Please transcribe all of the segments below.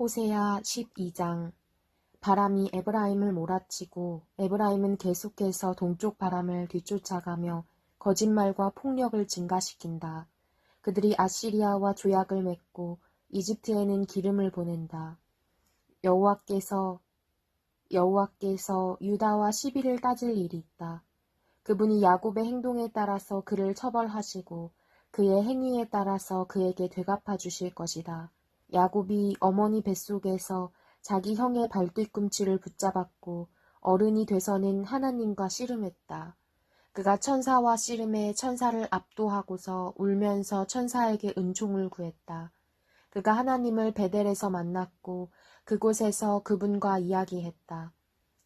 호세야 12장 바람이 에브라임을 몰아치고 에브라임은 계속해서 동쪽 바람을 뒤쫓아가며 거짓말과 폭력을 증가시킨다. 그들이 아시리아와 조약을 맺고 이집트에는 기름을 보낸다. 여호와께서 여호와께서 유다와 시비를 따질 일이 있다. 그분이 야곱의 행동에 따라서 그를 처벌하시고 그의 행위에 따라서 그에게 되갚아 주실 것이다. 야곱이 어머니 뱃속에서 자기 형의 발뒤꿈치를 붙잡았고 어른이 돼서는 하나님과 씨름했다. 그가 천사와 씨름해 천사를 압도하고서 울면서 천사에게 은총을 구했다. 그가 하나님을 베델에서 만났고 그곳에서 그분과 이야기했다.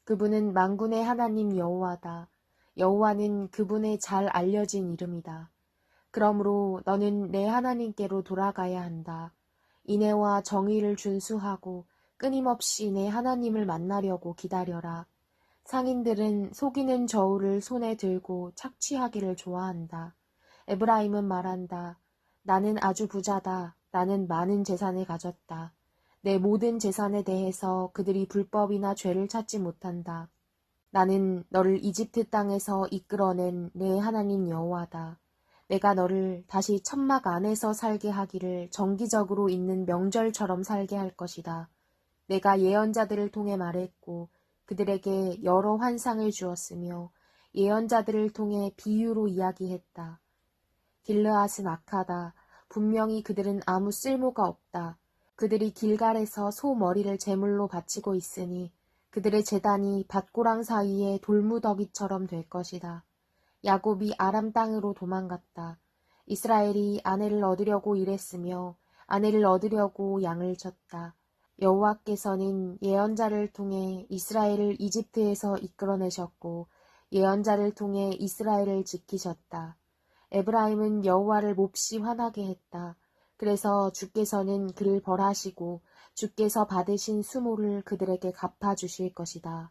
그분은 만군의 하나님 여호와다. 여호와는 그분의 잘 알려진 이름이다. 그러므로 너는 내 하나님께로 돌아가야 한다. 인애와 정의를 준수하고 끊임없이 내 하나님을 만나려고 기다려라. 상인들은 속이는 저울을 손에 들고 착취하기를 좋아한다. 에브라임은 말한다. 나는 아주 부자다. 나는 많은 재산을 가졌다. 내 모든 재산에 대해서 그들이 불법이나 죄를 찾지 못한다. 나는 너를 이집트 땅에서 이끌어낸 내 하나님 여호와다. 내가 너를 다시 천막 안에서 살게 하기를 정기적으로 있는 명절처럼 살게 할 것이다. 내가 예언자들을 통해 말했고 그들에게 여러 환상을 주었으며 예언자들을 통해 비유로 이야기했다. 길르앗은 악하다. 분명히 그들은 아무 쓸모가 없다. 그들이 길갈에서 소 머리를 제물로 바치고 있으니 그들의 재단이 밭고랑 사이에 돌무더기처럼 될 것이다. 야곱이 아람 땅으로 도망갔다. 이스라엘이 아내를 얻으려고 일했으며 아내를 얻으려고 양을 쳤다. 여호와께서는 예언자를 통해 이스라엘을 이집트에서 이끌어내셨고 예언자를 통해 이스라엘을 지키셨다. 에브라임은 여호와를 몹시 화나게 했다. 그래서 주께서는 그를 벌하시고 주께서 받으신 수모를 그들에게 갚아주실 것이다.